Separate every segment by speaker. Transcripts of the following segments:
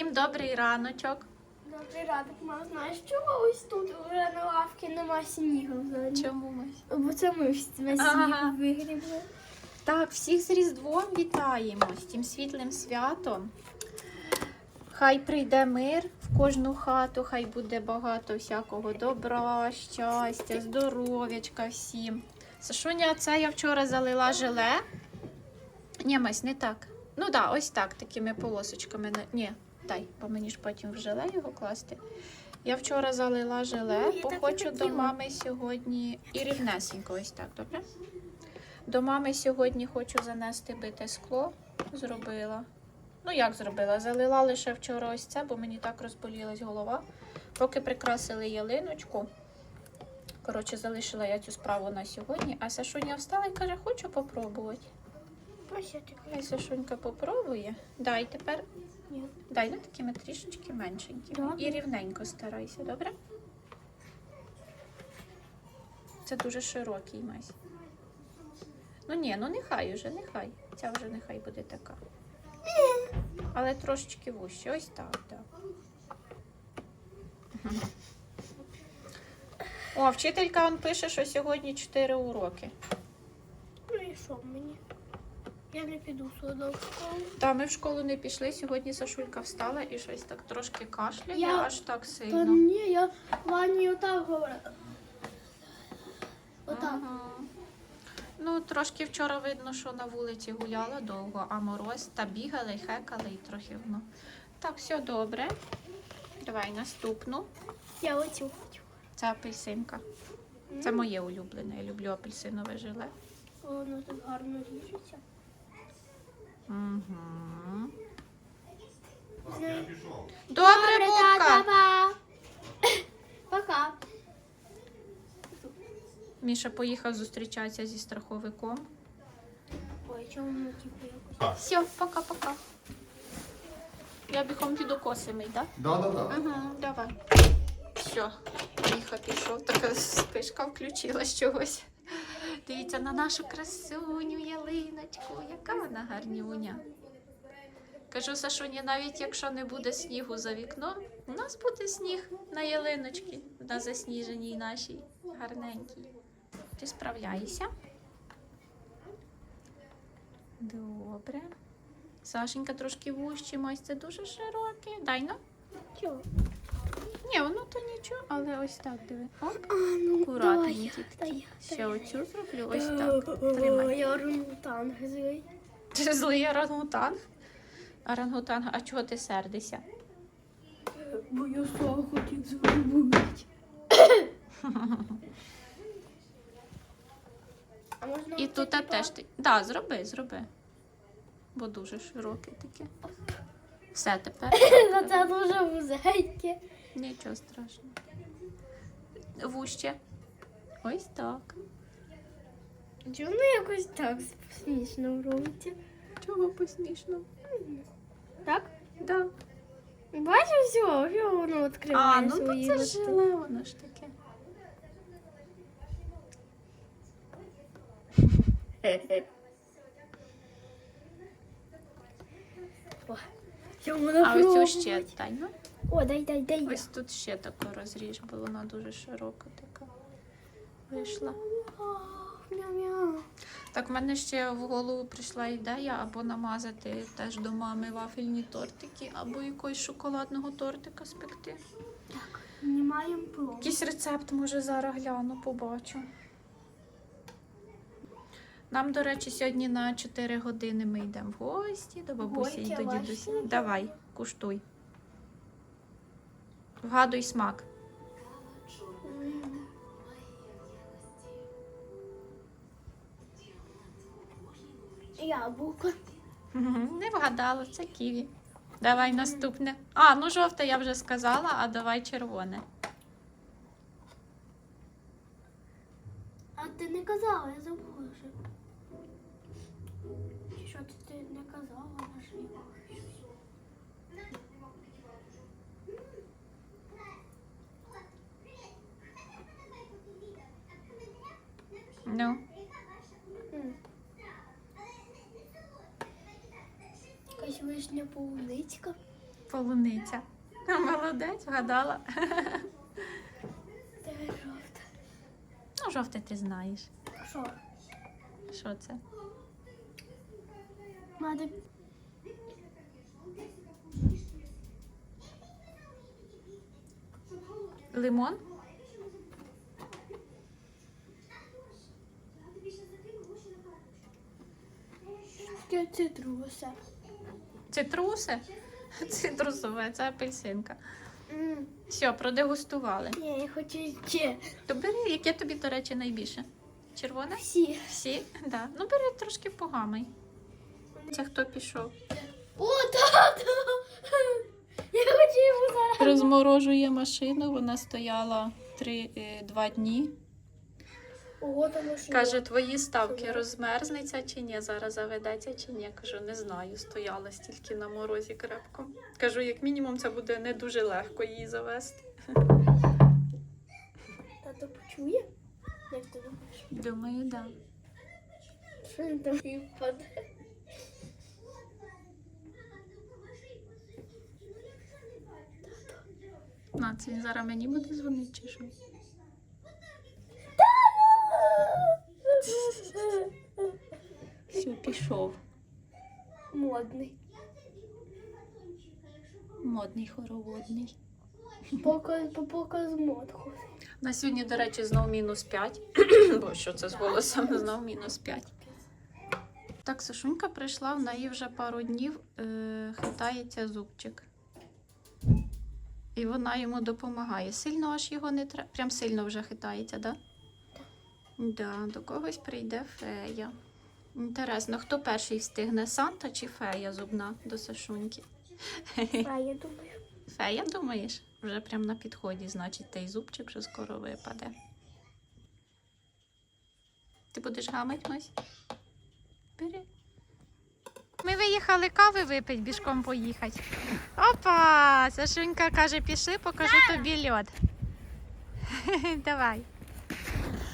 Speaker 1: Всім добрий раночок.
Speaker 2: Добрий ранок, мам. Знаєш, чого ось тут вже на лавці нема снігу взагалі?
Speaker 1: Чому ми?
Speaker 2: Бо це ми ж весь
Speaker 1: Ага.
Speaker 2: вигрібли.
Speaker 1: Так, всіх з Різдвом вітаємо, з тим світлим святом. Хай прийде мир в кожну хату, хай буде багато всякого добра, щастя, здоров'ячка всім. Сашуня, це я вчора залила желе. Ні, Мась, не так. Ну так, да, ось так, такими полосочками. Ні, дай, бо мені ж потім в желе його класти. Я вчора залила желе,
Speaker 2: Ну,
Speaker 1: бо хочу до мами сьогодні і рівнесенько ось так, добре? До мами сьогодні хочу занести бите скло. Зробила. Ну, як зробила? Залила лише вчора ось це, бо мені так розболілась голова. Поки прикрасили ялиночку. Коротше, залишила я цю справу на сьогодні. А Сашуня встала і каже, хочу попробувати. Хай Сашунька попробує. Дай тепер.
Speaker 2: Ні.
Speaker 1: Дай ну такими трішечки меншенькі.
Speaker 2: Добре.
Speaker 1: І рівненько старайся, добре? Це дуже широкий мазь. Ну ні, ну нехай уже, нехай. Ця вже нехай буде така. Але трошечки вужче. Ось так, так. О, вчителька он пише, що сьогодні 4 уроки.
Speaker 2: Ну і що мені? Я не піду сюди в школу.
Speaker 1: Та ми в школу не пішли. Сьогодні Сашулька встала і щось так трошки кашляє,
Speaker 2: Я-
Speaker 1: аж так
Speaker 2: Та
Speaker 1: сильно.
Speaker 2: ні, я Вані отак говорила. Отак.
Speaker 1: Ага. Ну, трошки вчора видно, що на вулиці гуляла довго, а мороз та бігали, і хекали і трохи воно. Так, все добре. Давай наступну.
Speaker 2: Я оцю хочу.
Speaker 1: Це апельсинка. Це моє улюблене. Я люблю апельсинове желе.
Speaker 2: Воно так гарно ріжеться.
Speaker 1: Угу. Добре, Бубка!
Speaker 2: Пока.
Speaker 1: Міша поїхав зустрічатися зі страховиком.
Speaker 2: Ой, чому типу якось?
Speaker 1: Все, пока-пока. Я бігом піду коси мий, так?
Speaker 3: Да, да, да.
Speaker 1: Угу, давай. Все, Міха пішов, така спишка включилась чогось. Дивіться на нашу красуню ялиночку, яка вона гарнюня. Кажу Сашуні, навіть якщо не буде снігу за вікном, у нас буде сніг на ялиночці, на засніженій нашій гарненькій. Ти справляєшся? Добре. Сашенька трошки вужче, це дуже широке. Дай ну. Ні, воно то нічого, але ось так диви. Оп,
Speaker 2: А, ну
Speaker 1: акуратненько. Ще оцю зроблю. Ось так. Тримай.
Speaker 2: Я орангутанг злий.
Speaker 1: Ти злий орангутанг? Орангутанг, а чого ти сердишся?
Speaker 2: Бо я сам хотів зробити. А можна
Speaker 1: І тут теж ти. Да, зроби, зроби. Бо дуже широке таке. Все тепер.
Speaker 2: Це дуже вузеньке.
Speaker 1: Нічого страшного. Вуще. Ось так.
Speaker 2: Чому якось так смішно робиться?
Speaker 1: Чого посмішно?
Speaker 2: Так?
Speaker 1: Да.
Speaker 2: Бачиш, все, все воно відкриває
Speaker 1: А, ну то
Speaker 2: свої
Speaker 1: це
Speaker 2: листи.
Speaker 1: желе, воно ж таке.
Speaker 2: Воно
Speaker 1: А ось ще дай. Ну.
Speaker 2: О, дай, дай, дай.
Speaker 1: Ось тут ще таку розріж, бо вона дуже широка така вийшла. Так, в мене ще в голову прийшла ідея або намазати теж до мами вафельні тортики, або якогось шоколадного тортика спекти.
Speaker 2: Знімаємо плов.
Speaker 1: Якийсь рецепт, може, зараз гляну, побачу. Нам, до речі, сьогодні на 4 години ми йдемо в гості до бабусі і до
Speaker 2: ваші?
Speaker 1: дідуся. Давай, куштуй. Вгадуй смак.
Speaker 2: Яблуко.
Speaker 1: Не вгадала, це ківі. Давай наступне. А, ну жовте я вже сказала, а давай червоне.
Speaker 2: А ти не казала, я забула вже. Чи Що ти, ти не казала, можливо?
Speaker 1: Ну.
Speaker 2: Якась вишня полуничка.
Speaker 1: Полуниця. Молодець, вгадала.
Speaker 2: Це жовте.
Speaker 1: Ну, жовте ти знаєш.
Speaker 2: Що?
Speaker 1: Що це?
Speaker 2: Надо
Speaker 1: Лимон?
Speaker 2: Таке цитрусе.
Speaker 1: Цитруси? Цитрусове, це апельсинка. Все, продегустували.
Speaker 2: Ні, я хочу ще.
Speaker 1: То бери, яке тобі, до речі, найбільше? Червоне?
Speaker 2: Всі.
Speaker 1: Всі? Да. Ну бери трошки погамий. Це хто пішов?
Speaker 2: О, тато! Я хочу йому зараз.
Speaker 1: Розморожує машину, вона стояла три, е, два дні. Каже, твої ставки розмерзнеться чи ні, зараз заведеться чи ні. Кажу, не знаю, стояла стільки на морозі крепко. Кажу, як мінімум, це буде не дуже легко її завести.
Speaker 2: тато почує. Як ти думаєш?
Speaker 1: Думаю, да.
Speaker 2: Що він там і впаде?
Speaker 1: На, це він зараз мені буде дзвонити чи що? Все, пішов.
Speaker 2: Модний.
Speaker 1: Модний хороводний.
Speaker 2: Показ, по показ мод ходить.
Speaker 1: На сьогодні, до речі, знов мінус 5. Бо що це з голосом? Знов мінус 5. Так, Сашунька прийшла, в неї вже пару днів е, хитається зубчик. І вона йому допомагає. Сильно аж його не треба. Прям сильно вже хитається, так? Да? Да, до когось прийде фея. Інтересно, хто перший встигне Санта чи фея зубна до Сашуньки?
Speaker 2: А я думаю.
Speaker 1: Фея, думаєш? Вже прям на підході, значить, той зубчик вже скоро випаде. Ти будеш гамать Мась? Бери. Ми виїхали кави випити, бішком поїхати. Опа! Сашунька каже, пішли, покажу тобі льод. Давай.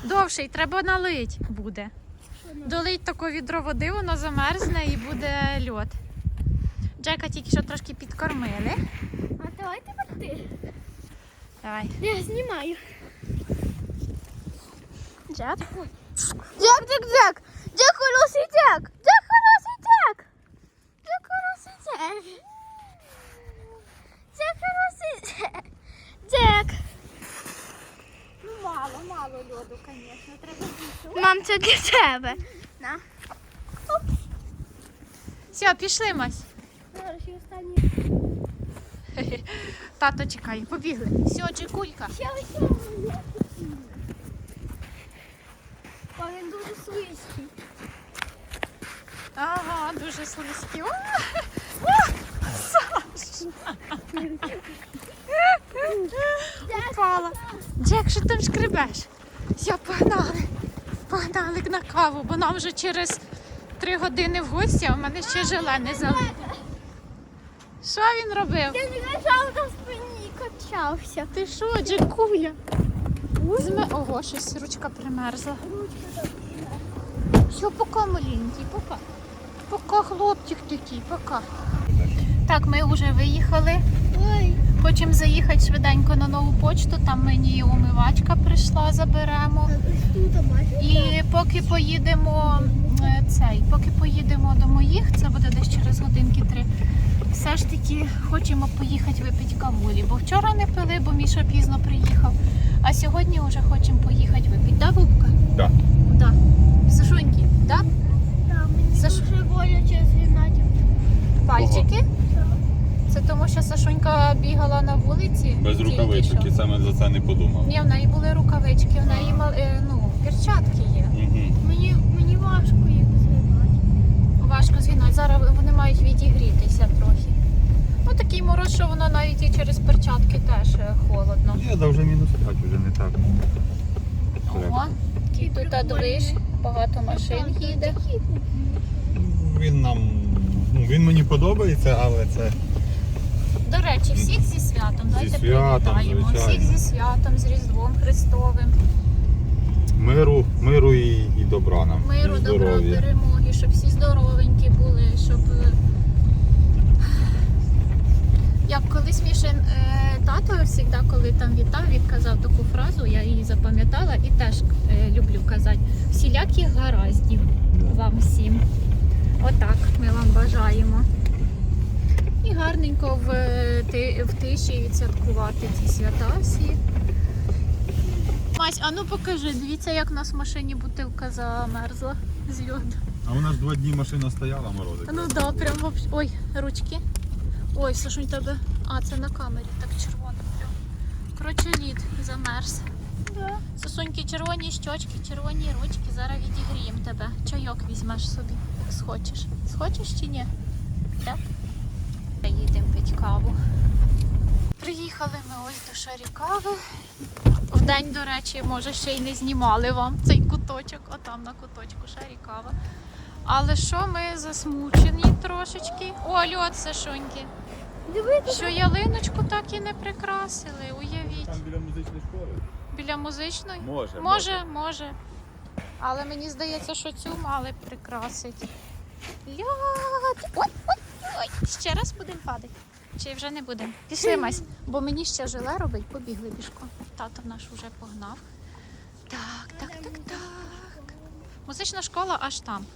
Speaker 1: Довший, треба налить буде. Долить таке відро води, воно замерзне і буде льод. Джека тільки що трошки підкормили.
Speaker 2: А давайте ти.
Speaker 1: Давай.
Speaker 2: Я знімаю.
Speaker 1: Джек.
Speaker 2: Джек, Джек, Джек! Джек, хороший Джек! Джек, хороший Джек! Джек, хороший Джек! Джек, хороший Джек! Джек!
Speaker 1: Мало, мало льоду, звісно. Треба більше.
Speaker 2: Мам, це для тебе. На.
Speaker 1: Все, пішли, Мась.
Speaker 2: Зараз останні.
Speaker 1: Тато чекає, побігли. Все, Джекулька.
Speaker 2: Ще ось. О, він дуже слизький.
Speaker 1: Ага, дуже о, Саш. Упала. Джек, що там шкребеш? Все, погнали. Погнали на каву, бо нам вже через три години в гості, а в мене ще желе не залито. Що він робив?
Speaker 2: Я не лежав на спині, качався.
Speaker 1: Ти що, Джекуля? Зме... Ого, щось ручка примерзла. Все, пока, маленький, пока. Пока, хлопчик такий, пока. Так, ми вже виїхали.
Speaker 2: Ой.
Speaker 1: Хочемо заїхати швиденько на нову почту. Там мені умивачка прийшла, заберемо. І поки поїдемо е, цей, поки поїдемо до моїх, це буде десь через годинки три. Все ж таки хочемо поїхати випити кавулі, бо вчора не пили, бо Міша пізно приїхав. А сьогодні вже хочемо поїхати випити. Да, Вовка?
Speaker 3: Да.
Speaker 1: Да. Сашуньки, да?
Speaker 2: Там мені
Speaker 1: ж-
Speaker 2: дуже боляче згинати.
Speaker 1: Пальчики? Це тому, що Сашунька бігала на вулиці.
Speaker 3: Без
Speaker 1: тільки
Speaker 3: рукавичок
Speaker 1: що.
Speaker 3: і саме за це не подумав.
Speaker 1: Ні, в неї були рукавички, в неї мал- е, ну, перчатки є.
Speaker 3: Угу.
Speaker 2: Мені, мені важко їх згинати.
Speaker 1: Важко згинати. Зараз вони мають відігрітися трохи. Ну такий мороз, що воно навіть і через перчатки теж е, холодно.
Speaker 3: Є, да вже мінус 5, вже не так.
Speaker 1: Ого, який тут движ, багато машин їде.
Speaker 3: Він нам. Ну, він мені подобається, але це
Speaker 1: До речі, всіх зі святом. Давайте
Speaker 3: святом,
Speaker 1: привітаємо. Всіх
Speaker 3: звичайно.
Speaker 1: зі святом, з Різдвом Христовим.
Speaker 3: миру, миру і, і добра нам.
Speaker 1: Миру,
Speaker 3: і
Speaker 1: добра,
Speaker 3: здоров'я.
Speaker 1: перемоги, щоб всі здоровенькі були, щоб е, Як колись Мішин е, тато завжди, коли там вітав, він казав таку фразу, я її запам'ятала і теж е, люблю казати. Всіляких гараздів вам всім. Отак ми вам бажаємо. І гарненько в, в тиші відсвяткувати ці свята всі. Мась, а ну покажи, дивіться, як у нас в машині бутилка замерзла з льоду.
Speaker 3: А у нас два дні машина стояла, морозить.
Speaker 1: Ну да, прям вообще. Ой, ручки. Ой, Сашунь, у тебе. А, це на камері, так червоно прям. Коротше, лід замерз.
Speaker 2: Да.
Speaker 1: Сосуньки, червоні щочки, червоні ручки. Зараз відігріємо тебе. Чайок візьмеш собі, як схочеш. Схочеш чи ні? Так? Їдемо пити каву. Приїхали ми ось до Шарікави. Вдень, до речі, може ще й не знімали вам цей куточок, отам на куточку Шарікава. Але що ми засмучені трошечки. О, льот, Сашуньки.
Speaker 2: Дивіться.
Speaker 1: Що ялиночку так і не прикрасили, уявіть.
Speaker 3: Там біля музичної школи.
Speaker 1: Біля музичної?
Speaker 3: Може.
Speaker 1: Може, може. Але мені здається, що цю мали б прикрасити. Льот! Ще раз будемо падати. Чи вже не будемо? Пішли Мась, бо мені ще желе робить, побігли пішком. Тато наш вже погнав. Так, так, так, так. Музична школа аж там.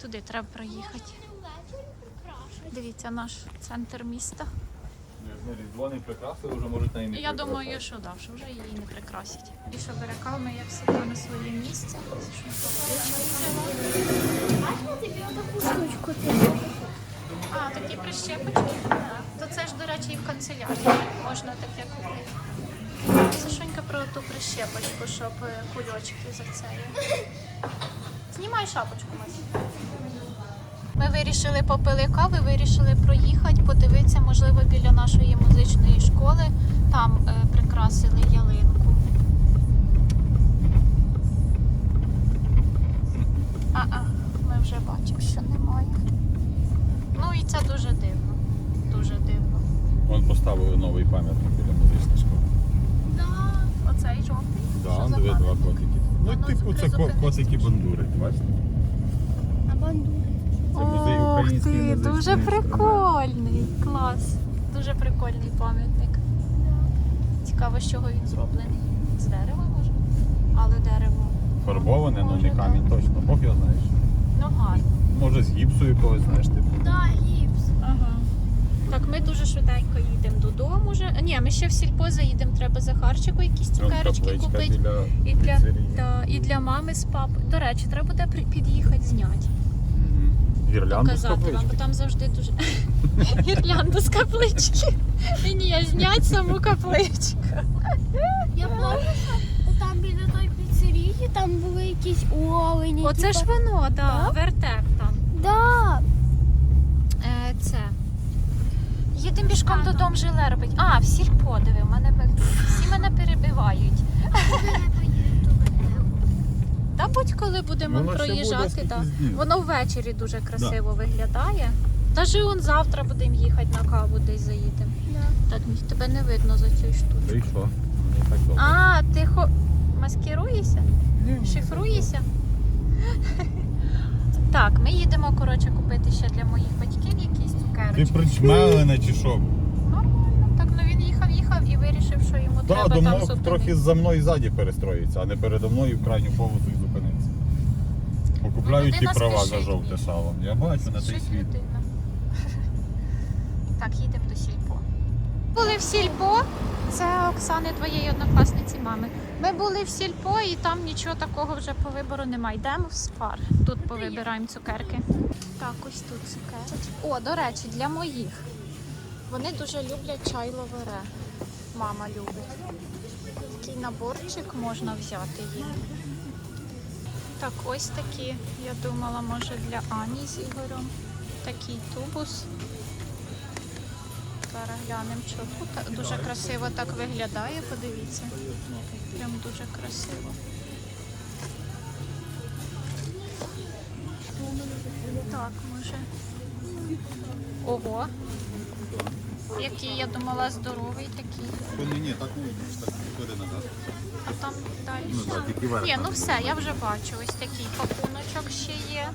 Speaker 1: Туди треба проїхати. Дивіться наш центр міста.
Speaker 3: Різдво не прикрасили, вже можуть на
Speaker 1: Я думаю, що да, що вже її не прикрасять. І що берекав ми, як завжди, на своє місце.
Speaker 2: Бачила тобі отаку штучку?
Speaker 1: А, такі прищепочки. То це ж, до речі, і в канцелярії можна таке купити. Сашонька про ту прищепочку, щоб е, кульочки за це. Знімай шапочку, Мась. Ми вирішили попили кави, вирішили проїхати, подивитися, можливо, біля нашої музичної школи. Там е, прикрасили ялинку. А-а, ми вже бачимо, що немає. Ну і це дуже дивно. Дуже дивно.
Speaker 3: Вон поставили новий пам'ятник біля музичної школи.
Speaker 1: Да, оцей жовтий.
Speaker 3: Да,
Speaker 1: Що за
Speaker 3: диви, два
Speaker 1: пам'ятник?
Speaker 3: котики. Ну,
Speaker 1: Воно
Speaker 3: типу, це ко- котики бандури, бачите?
Speaker 2: А бандури.
Speaker 3: Це музей
Speaker 1: Ох
Speaker 3: української
Speaker 1: ти, дуже
Speaker 3: інструменти.
Speaker 1: прикольний. Клас. Дуже прикольний пам'ятник. Цікаво, з чого він зроблений. З дерева може? Але дерево.
Speaker 3: Фарбоване, ну не камінь точно. Бог його знаєш.
Speaker 1: Ну гарно.
Speaker 3: Може з гіпсу якогось, знаєш, типу.
Speaker 2: Да, гіпс.
Speaker 1: Ага. Так, ми дуже швиденько їдемо додому вже. Ні, ми ще в сільпо заїдемо, треба Захарчику якісь цукерочки купити.
Speaker 3: біля
Speaker 1: І для,
Speaker 3: піцерії.
Speaker 1: да, і для мами з папою. До речі, треба буде при- під'їхати зняти.
Speaker 3: Гірлянду з
Speaker 1: Показати вам, бо
Speaker 3: каплички.
Speaker 1: там завжди дуже гірлянду з каплички. І ні, знять саму капличку.
Speaker 2: Я пам'ятаю, що там біля той піцерії там були якісь олені.
Speaker 1: Оце ж воно, да,
Speaker 2: Так?
Speaker 1: вертеп.
Speaker 2: Да.
Speaker 1: Е, це. Їдемо пішком
Speaker 2: А,
Speaker 1: додому жиле робить. А, в сільпо диви, в мене всі мене перебивають. Та будь-коли будемо
Speaker 3: Воно ще буде,
Speaker 1: проїжджати,
Speaker 3: скільки днів.
Speaker 1: воно ввечері дуже красиво виглядає. Даже он завтра будемо їхати на каву, десь заїдемо.
Speaker 2: Да.
Speaker 1: Так, тебе не видно за цією штукою.
Speaker 3: Та й що? Мені так добре.
Speaker 1: А, ти хо... маскируєшся? Шифруєшся? Так, ми їдемо, коротше, купити ще для моїх батьків якісь
Speaker 3: Ти
Speaker 1: цукерочки.
Speaker 3: причмелене чи що?
Speaker 1: Нормально. Так, ну він їхав, їхав і вирішив, що йому
Speaker 3: Так,
Speaker 1: треба там
Speaker 3: думав
Speaker 1: зупинитися.
Speaker 3: трохи за мною ззаді перестроїться, а не передо мною в крайню поводу і зупиниться. Покупляють ті
Speaker 1: людина
Speaker 3: права за
Speaker 1: спішить.
Speaker 3: жовте сало. Я бачу на
Speaker 1: Щось
Speaker 3: світ.
Speaker 1: людина. Так, їдемо до сільпо. Були в сільпо. Це Оксани, твоєї однокласниці мами. Ми були в сільпо і там нічого такого вже по вибору немає. Йдемо в спар. Тут повибираємо цукерки. Так, ось тут цукерки. О, до речі, для моїх. Вони дуже люблять чай ловере. Мама любить. Такий наборчик можна взяти їм. Так, ось такі, я думала, може для Ані з Ігорем. Такий тубус. Зараз глянемо, що тут дуже красиво так виглядає, подивіться. Прям дуже красиво. Так, може. Ого. Який, я думала, здоровий такий.
Speaker 3: Ні, ні, так не так назад.
Speaker 1: А там далі.
Speaker 3: Ну так, тільки верх.
Speaker 1: Ні, ну все, я вже бачу. Ось такий пакуночок ще є.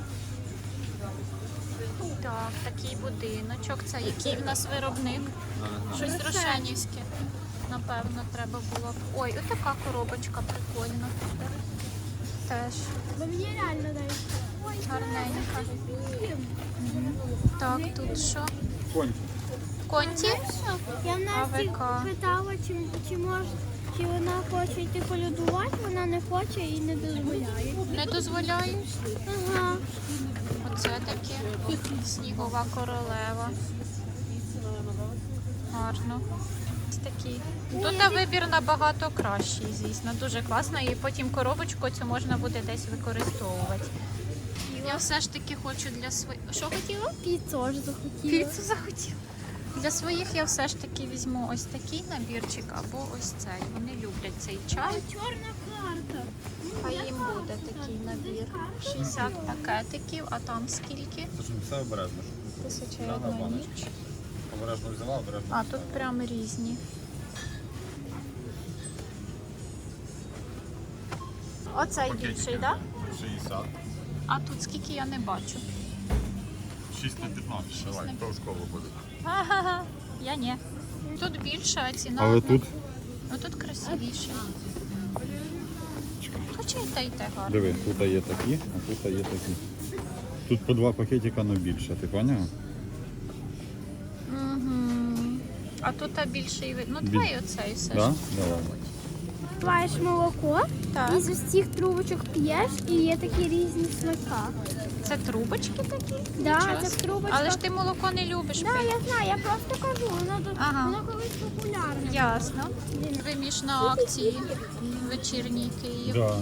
Speaker 1: Так, такий будиночок. Це який в нас виробник? Щось Рошенівське. Напевно, треба було б. Ой, отака коробочка прикольна. Теж
Speaker 2: Мені реально дай.
Speaker 1: гарненька. Мгм. Так, тут що?
Speaker 3: Конь.
Speaker 1: Конті?
Speaker 2: Я в Насті
Speaker 1: АВК.
Speaker 2: питала, чи, чи може, чи вона хоче йти колядувати, вона не хоче і не дозволяє.
Speaker 1: Не дозволяєш?
Speaker 2: Ага.
Speaker 1: Оце таке. Снігова королева. Гарно. Ось такі. Тут вибір набагато кращий, звісно. Дуже класно. І потім коробочку цю можна буде десь використовувати. Я все ж таки хочу для своїх. Що хотіла?
Speaker 2: Піцу ж захотіла.
Speaker 1: Піцу захотіла. Для своїх я все ж таки візьму ось такий набірчик або ось цей. Вони люблять цей чай.
Speaker 2: Чорна.
Speaker 1: Хай їм буде такий набір. 60 пакетиків, а там скільки?
Speaker 3: Це все обережно.
Speaker 1: Тисяча і одна ніч.
Speaker 3: Обережно взяла, обережно.
Speaker 1: А тут прям різні. Оцей більший, так?
Speaker 3: 60.
Speaker 1: А тут скільки я не бачу.
Speaker 3: 6 на 15. Давай,
Speaker 1: на
Speaker 3: толшково буде.
Speaker 1: Ага, я ні. Тут більше, а ціна.
Speaker 3: Але тут,
Speaker 1: Ну тут красивіше. І те гарно.
Speaker 3: диви, тут є такі, а тут є такі. Тут по два пакетика, але більше, ти поняла?
Speaker 1: Угу. А тут а більший вид. Ну
Speaker 3: Біль-
Speaker 1: давай оцей все
Speaker 3: Да?
Speaker 1: ж.
Speaker 3: Давай.
Speaker 2: Пливаєш молоко
Speaker 1: Так.
Speaker 2: і з цих трубочок п'єш, і є такі різні смака.
Speaker 1: Це трубочки такі?
Speaker 2: Да,
Speaker 1: Нічого
Speaker 2: це
Speaker 1: собі.
Speaker 2: трубочка.
Speaker 1: Але ж ти молоко не любиш.
Speaker 2: Да, я знаю, я просто кажу, воно, тут-
Speaker 1: Ага.
Speaker 2: воно колись популярне.
Speaker 1: Ясно. Виміш на акції вечірній Київ.
Speaker 3: Да.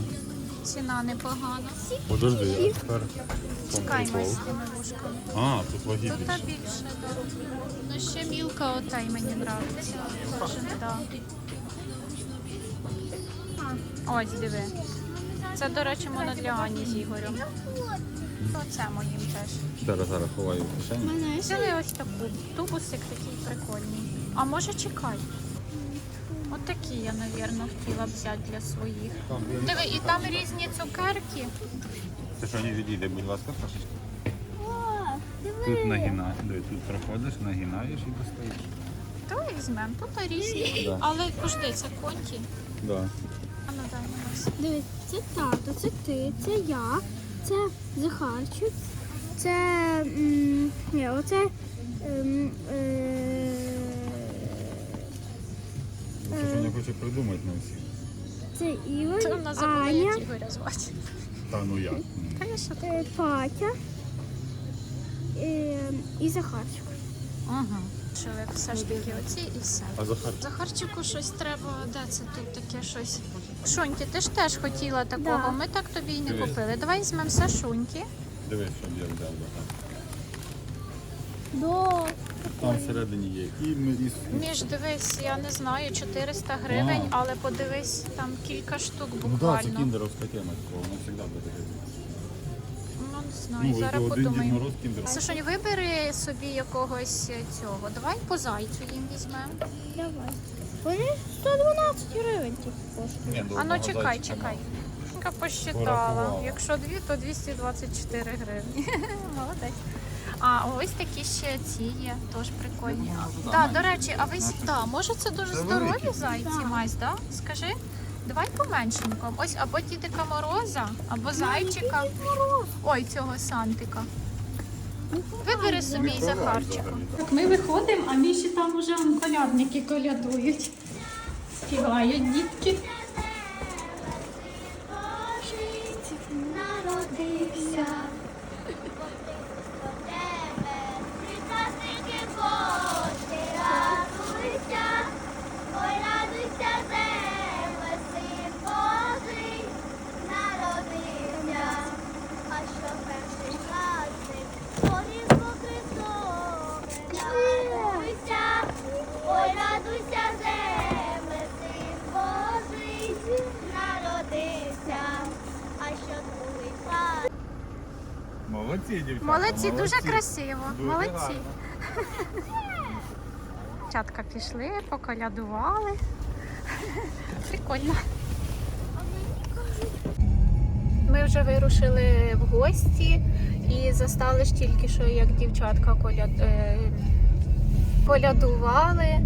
Speaker 1: Ціна непогана.
Speaker 3: Подожди, я тепер.
Speaker 1: Чекай ми з тими вушками.
Speaker 3: А, тут ваги
Speaker 1: Тут та
Speaker 3: більше.
Speaker 1: більше, да. Ну ще мілка отай мені нравиться. Теж, да. Ось диви. Це, до речі, воно для Ані з Ігорем. Оце моїм теж.
Speaker 3: Зараз, зараз ховаю в кишені.
Speaker 1: Взяли ось таку. Тубусик такий прикольний. А може чекай. От такі я, напевно, хотіла б взяти для своїх. Диви, і там різні цукерки.
Speaker 3: Ти що не відійде, будь ласка, трошечки. Тут нагинаєш, тут проходиш, нагинаєш і достаєш.
Speaker 1: Давай візьмемо. Тут різні.
Speaker 3: Да.
Speaker 1: Але пожди, це конті.
Speaker 3: Да.
Speaker 1: А ну дай мені.
Speaker 2: Дивись, це тато, це ти, це я, це Захарчик, це. М, ні, оце. ем, е,
Speaker 3: Це що не хочу придумати на всіх.
Speaker 2: це Ігор,
Speaker 1: Це вона забула,
Speaker 2: Аня,
Speaker 1: як Ігоря звати.
Speaker 3: Та ну як?
Speaker 1: Конечно.
Speaker 2: е, Патя е, і Захарчик.
Speaker 1: Ага. Чоловік все ж таки оці і все.
Speaker 3: А Захар?
Speaker 1: Захарчику щось треба, де це тут таке щось. Шуньки, ти ж теж хотіла такого.
Speaker 2: Да.
Speaker 1: Ми так тобі і не
Speaker 3: Дивись.
Speaker 1: купили. Давай візьмемо все шуньки.
Speaker 3: Дивись, що я взяв Захар.
Speaker 2: До.
Speaker 3: Там всередині є. І ми із
Speaker 1: Між дивись, я не знаю, 400 гривень,
Speaker 3: А.
Speaker 1: але подивись, там кілька штук
Speaker 3: Ну так,
Speaker 1: буквально.
Speaker 3: це кіндеровська тема, такого, воно завжди буде.
Speaker 1: Ну, не знаю,
Speaker 3: Ну,
Speaker 1: зараз
Speaker 3: один Дід
Speaker 1: подумаємо.
Speaker 3: Мороз кіндер.
Speaker 1: Сашонь, вибери собі якогось цього. Давай по зайцю їм візьмемо.
Speaker 2: Давай. Вони 112 гривень тільки коштують.
Speaker 3: Ні, до
Speaker 1: А ну
Speaker 3: одного
Speaker 1: чекай,
Speaker 3: зайчика
Speaker 1: чекай.
Speaker 3: мало.
Speaker 1: Я посчитала.
Speaker 3: Порахувала.
Speaker 1: Якщо дві, то 224 гривні. Молодець. А ось такі ще ці є, теж прикольні.
Speaker 3: Ну,
Speaker 1: Так, до речі, а ви с- да, може це дуже здорові зайці. Мась, да? Скажи. Давай поменшенько. Ось або дідика Мороза, або зайчика. Ой, цього Сантика. Вибери собі Захарчика.
Speaker 3: так.
Speaker 1: Так ми виходимо, а Міші там уже вон, колядники колядують. Співають дітки.
Speaker 3: Молодці, дівчата.
Speaker 1: Молодці, дуже красиво.
Speaker 3: Дуже
Speaker 1: Молодці.
Speaker 3: гарно.
Speaker 1: Дівчатка пішли, поколядували. Прикольно. ми вже вирушили в гості і застали ж тільки що, як дівчатка коля... е, колядували.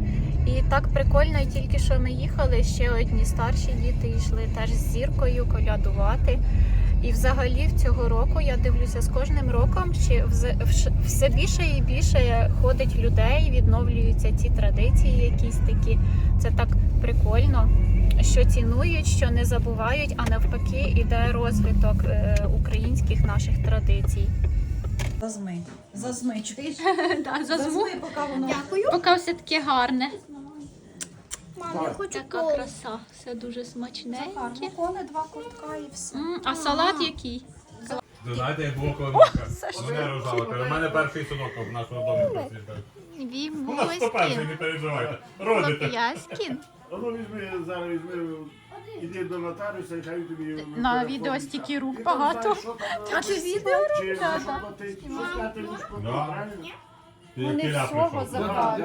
Speaker 1: І так прикольно, і тільки що ми їхали, ще одні старші діти йшли теж з зіркою колядувати. І взагалі в цього року я дивлюся з кожним роком, ще все більше і більше ходить людей, відновлюються ці традиції, якісь такі. Це так прикольно, що цінують, що не забувають, а навпаки, іде розвиток е, українських наших традицій.
Speaker 4: Зазми. Зазми, чуєш? Зазми, поки воно.
Speaker 1: Поки все таке гарне.
Speaker 2: Мам, я хочу
Speaker 1: Така
Speaker 2: колу.
Speaker 1: краса, все дуже смачненьке.
Speaker 4: Гарно, коли два куртка і все.
Speaker 1: М, А салат який?
Speaker 3: Ви знаєте, як було коли мене рожала. Каже, у мене перший синок в нашому домі працює. У нас хто перший,
Speaker 1: Вімоськін.
Speaker 3: не переживайте. Родите.
Speaker 1: Лоп'яськін.
Speaker 5: А ну візьми, зараз візьми, іди до нотаріуса, і хай тобі...
Speaker 1: На відео стільки рук багато. А відео?
Speaker 5: Чи
Speaker 1: Да,
Speaker 5: що платить, що сказати, ніж правильно?
Speaker 1: Вони всього забрали.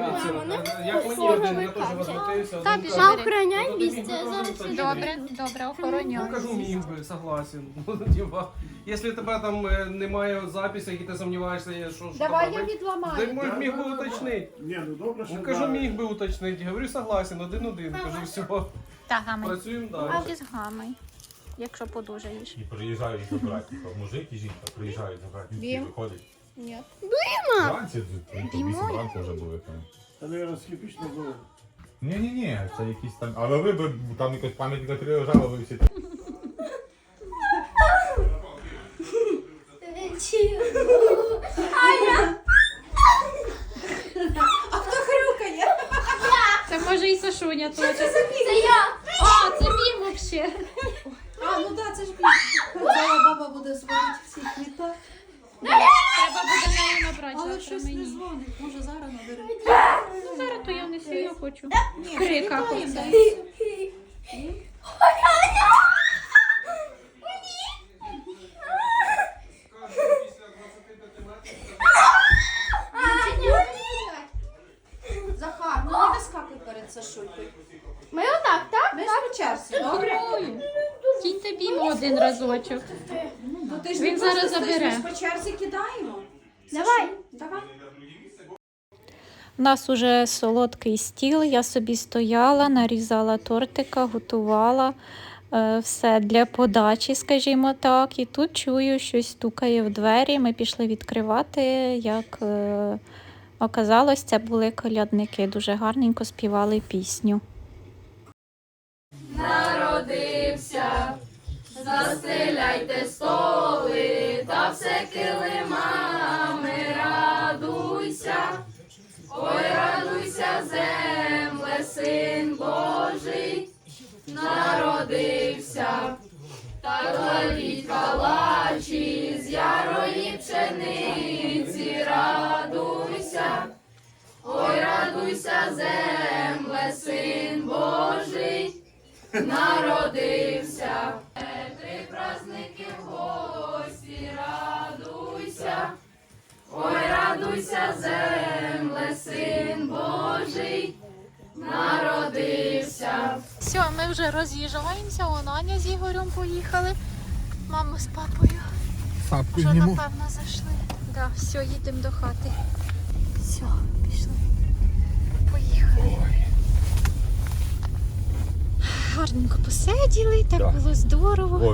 Speaker 6: Як мені один, я теж возмутився.
Speaker 1: Та.
Speaker 2: Охороняй
Speaker 6: «Ну,
Speaker 2: місце, зараз.
Speaker 1: Добре, добре,
Speaker 6: Ну,
Speaker 1: охороняю.
Speaker 6: кажу, міг би, согласен. Ну, типа, Якщо тебе там е, немає записів, які ти сумніваєшся, що, що
Speaker 1: Давай я
Speaker 6: робити,
Speaker 1: відламаю.
Speaker 6: ти мож- міг би уточнити.
Speaker 5: Ні, ну добре, що...
Speaker 6: Ну, кажу,
Speaker 5: да.
Speaker 6: міг би уточнити. Говорю, согласен, один-один. Кажу, все,
Speaker 1: Так, гамай.
Speaker 6: працюємо
Speaker 1: А
Speaker 6: далі.
Speaker 1: без гамай. Якщо подужаєш.
Speaker 3: І приїжджають забирати. Типа, Мужик і жінка приїжджають
Speaker 1: Бім.
Speaker 3: виходять.
Speaker 1: Ні.
Speaker 3: Вранці, ну,
Speaker 1: Бімой.
Speaker 3: вісім ранку вже були там.
Speaker 5: Та, наверное, скіпічно було.
Speaker 3: Ні, ні, ні, це якісь там. Але ви б там якось пам'ятника три лежали, ви всі там.
Speaker 1: Це може і Сашуня теж.
Speaker 7: Це я!
Speaker 1: А, це мій вообще.
Speaker 4: А, ну так, це ж більше. Зараз баба буде сводити всі квіта.
Speaker 1: Треба буде нею набрати
Speaker 4: Але
Speaker 1: завтра
Speaker 4: щось не
Speaker 1: мені.
Speaker 4: дзвонить. Може зараз набере.
Speaker 1: Ну зараз то я не сію хочу.
Speaker 4: Ні,
Speaker 1: Крика
Speaker 4: все. Захар, ну не вискакуй перед Сашулькою.
Speaker 2: Ми отак, так?
Speaker 4: Ми ж по черзі, добре?
Speaker 1: Кінь тобі один разочок.
Speaker 4: Ну ти ж
Speaker 1: Він
Speaker 4: не
Speaker 1: зараз
Speaker 4: стоїш,
Speaker 1: забере.
Speaker 4: Ми ж по черзі кидаємо.
Speaker 2: Давай.
Speaker 4: Давай.
Speaker 1: У нас уже солодкий стіл. Я собі стояла, нарізала тортика, готувала е, все для подачі, скажімо так. І тут чую, щось стукає в двері. Ми пішли відкривати. Як е, оказалось, це були колядники. Дуже гарненько співали пісню. Все,
Speaker 8: Ой, радуйся, земле, син Божий, народився, та кладіть калачі з ярої пшениці, радуйся, ой, радуйся, земле, син Божий, народився.
Speaker 1: Ми вже роз'їжджаємося. Он Аня з Ігорем поїхали. Мама з папою.
Speaker 3: Сапку
Speaker 1: Вже напевно зайшли. Да, все, їдемо до хати. Все, пішли. Поїхали. Гарненько посиділи, так
Speaker 3: Да.
Speaker 1: було здорово.
Speaker 3: Ой,